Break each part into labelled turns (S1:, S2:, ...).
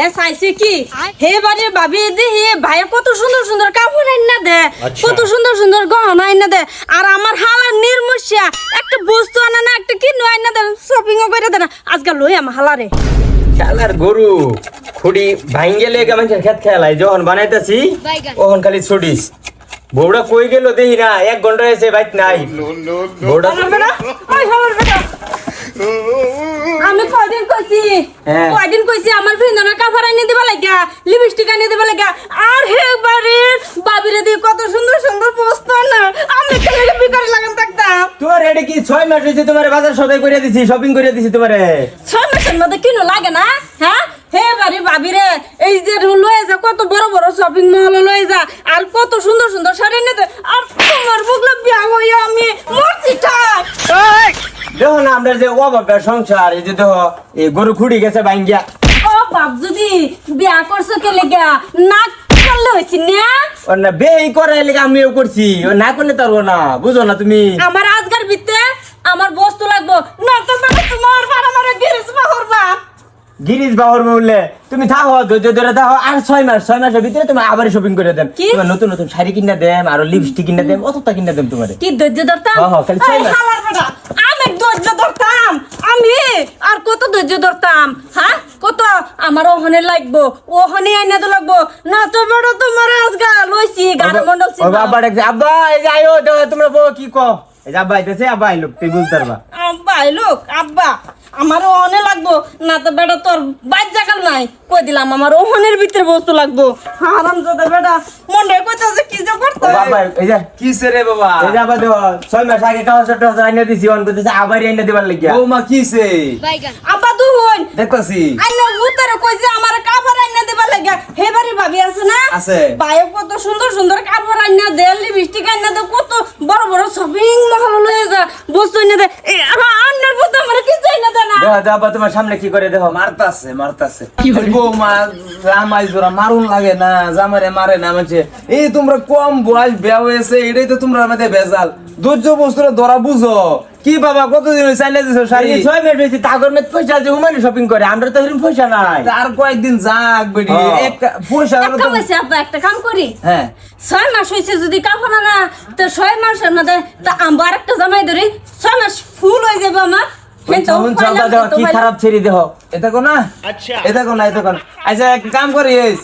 S1: এ চাইছে কি? হে বাড়ি ভাবি দি হে ভাইয়া কত সুন্দর সুন্দর কাপড় আইনা দে
S2: আচ্ছা।
S1: কত সুন্দর সুন্দর গহনা আইনা দে আর আমার হালার নির্মুষিয়া একটা বস্তু আনা না একটা কিনো আইনা দে শপিংও করে দে না আজকাল লই আমার হালারে।
S2: খেলার গরু খুঁড়ি ভাঙ্গে লেগে মানুষের খেত খেলাই যখন বানাইতেছি ওখন খালি ছুটিস। বউটা কই গেল দেখি না এক ঘণ্টা হয়েছে বাইক নাই। বউটা
S1: কইছি?
S2: হ্যাঁ।
S1: কয়দিন কইছি আমার ভিন্দনের কাপড় আইনে দিবা লাগা লিপস্টিক আইনে দিবা লাগা আর হে বাড়ির বাবিরে দিয়ে কত সুন্দর সুন্দর বস্তু না আমি কেন বিকারে লাগাম থাকতাম?
S2: তোমার এটা কি ছয় মাস হয়েছে তোমার বাজার সদাই করে দিছি শপিং করে দিছি তোমারে?
S1: ছয় মাসের মধ্যে কিনো লাগে না? হ্যাঁ? হে বাড়ি ভাবি রে এই যে লয়ে যা কত বড় বড় শপিং মল লয়ে যা আর কত সুন্দর সুন্দর শাড়ি নিতে আর তোমার বুকলে বিয়া হইয়া আমি মরছি ঠাক
S2: দেখো না আমরা যে অভাবের সংসার এই যে দেখো এই গরু খুঁড়ি গেছে ভাঙ্গিয়া।
S1: ও বাপ যদি বিয়া করছ কে লেগা? না করলে হয়েছি না?
S2: ও না বেই করে লেগা আমিও করছি। ও না করলে পারব না বুঝো না তুমি।
S1: আমার আজকার ভিতরে আমার বস্তু লাগবো। না তো মানে তোমার বাবা মারা গিরিস বাহরবা
S2: গিরিশ বাবর বললে তুমি থাকো ধৈর্য ধরে থাকো আর ছয় মাস ছয় মাসের ভিতরে তুমি আবার শপিং করে দেন তোমার নতুন নতুন শাড়ি কিনে দেন আর লিপস্টিক কিনে দেন অতটা কিনে দেন তোমার।
S1: কি ধৈর্য ধরতাম?
S2: হ্যাঁ, হ্যাঁ, খালি ছয় মাস।
S1: আমি ধৈর্য ধরতাম। আমি? আর কত ধৈর্য ধরতাম? হ্যাঁ? কত? আমার ওখানে লাগবো ওখানে আইনা তো লাগবো। না তো বড় তোমার আজগা লইছি গান মন্ডল
S2: ও আব্বা আব্বা এই যে আয়ো তোমরা বউ কি কো এই যে আব্বা আব্বা
S1: আমার লাগবো। না তো বেটা, তোর বাইর জাগাল নাই। কই দিলাম, আমার ওহনের ভিতরে বস্তু লাগবো। আরাম দাদা বেটা মনে কইতাছে কি যে
S2: বাবা এই যে
S3: কিসে রে বাবা?
S2: এই যে আব্বা ছয় মাস আগে কাগজ টাগজ আইনা দিছি অন করতেছে আবার আইনা দিবার লাগিয়া।
S3: বৌমা কিসে
S1: আব্বা তুই
S3: দেখতাছি।
S1: আইনা ভূতের কই যে আমার কাপড় আইনা দেবা লাগা হে বাড়ি ভাবি আছে না?
S3: আছে।
S1: বায়ো কত সুন্দর সুন্দর কাপড় আইনা দে লিপস্টিক আইনা দে কত বড় বড় শপিং মহল লয়ে যা বস্তু আইনা দে আন্নার ভূত আমার কি চাই না দে না
S2: দেখো দেখো আব্বা তোমার সামনে কি করে দেখো
S3: মারতাছে মারতাছে। বৌমা জামাই জোড়া মারুন লাগে না জামারে মারে না মানছে। এই তোমরা কম বয়স বিয়া হয়েছে এটাই তো তোমরা আমাদের ভেজাল। ধৈর্য বস্তুরা ধরা বুঝো। কি বাবা কতদিন হয়েছে দিছো শাড়ি?
S2: ছয় মাস হয়েছে তাগর মেয়ে পয়সা আছে শপিং করে আমরা তো এরকম পয়সা নাই।
S3: আর কয়েকদিন যাক। একটা পয়সা
S1: কাম হইছে একটা কাম করি।
S3: হ্যাঁ।
S1: ছয় মাস হয়েছে যদি কাপড় না তো ছয় মাসের মধ্যে তা আবার একটা জামাই ধরি ছয় মাস ফুল হয়ে যাবে আমার কিন্তু
S2: হুন
S1: পাইলাম
S2: চলবা দেখো
S1: কিন্তু
S2: কি খারাপ ছেড়ে দেখো
S3: এটা কো না এটা কো না এটা কো আচ্ছা এক কাম করিস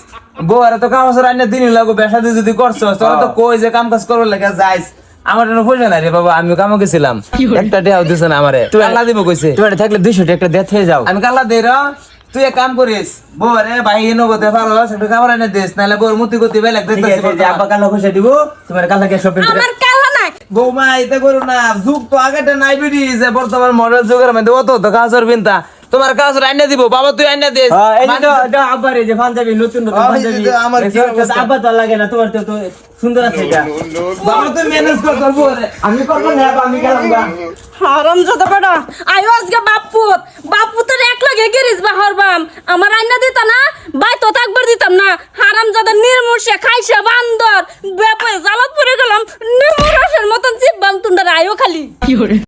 S3: বউ আর তো কাম আছে রান্না দিনই লাগো বেসাদি যদি করছ তোরা তো কই যে কাম কাজ করবার লাগে যাইস। আমার জন্য পয়সা নাই রে বাবা আমি কামে গেছিলাম। একটা দিছে না আমারে। তুই আল্লাহ দিব কইছে।
S2: থাকলে দুইশো টাকা দেথ যাও।
S3: আমি কাল্লা দেই র। তুই এক কাম করিস বউ রে ভাই নগদে ভালো খাবার এনে দিস নাহলে বউর মুতি গতি বেলাক
S2: আব্বা কালো পয়সা দিব তোমার কালকে শপিং করে
S1: আমার কালা নাই
S3: বৌমা এটা করো না যুগ তো আগেটা নাই বেরি যে বর্তমান মডেল যুগের মধ্যে অত তো কাজর বিনতা। তোমার কাজ আইনা দিব বাবা তুই আইনা দিস
S2: হ্যাঁ, এই যে দাও, দাও আব্বার এই যে পাঞ্জাবি নতুন নতুন
S3: এই যে
S2: পাঞ্জাবি
S3: আমার কি
S2: দেখছ?
S3: অবস্থা?
S2: আব্বা তো লাগে না তোমার তো তো সুন্দর আছে এটা।
S3: বাবা তুই ম্যানেজ কর তোর বউ
S2: আমি করব না আমি গেলাম
S1: হারাম যাতে বেটা আয়ো আজকে বাপুত বাপুতের এক লগে গেরিস বা আমার আইনা পুষে খাইছে বান্দর। ব্যাপারে জ্বালাত পড়ে গেলাম। নিমু মতন জিভ বান্তুন্ডার আয়ো খালি। কি করে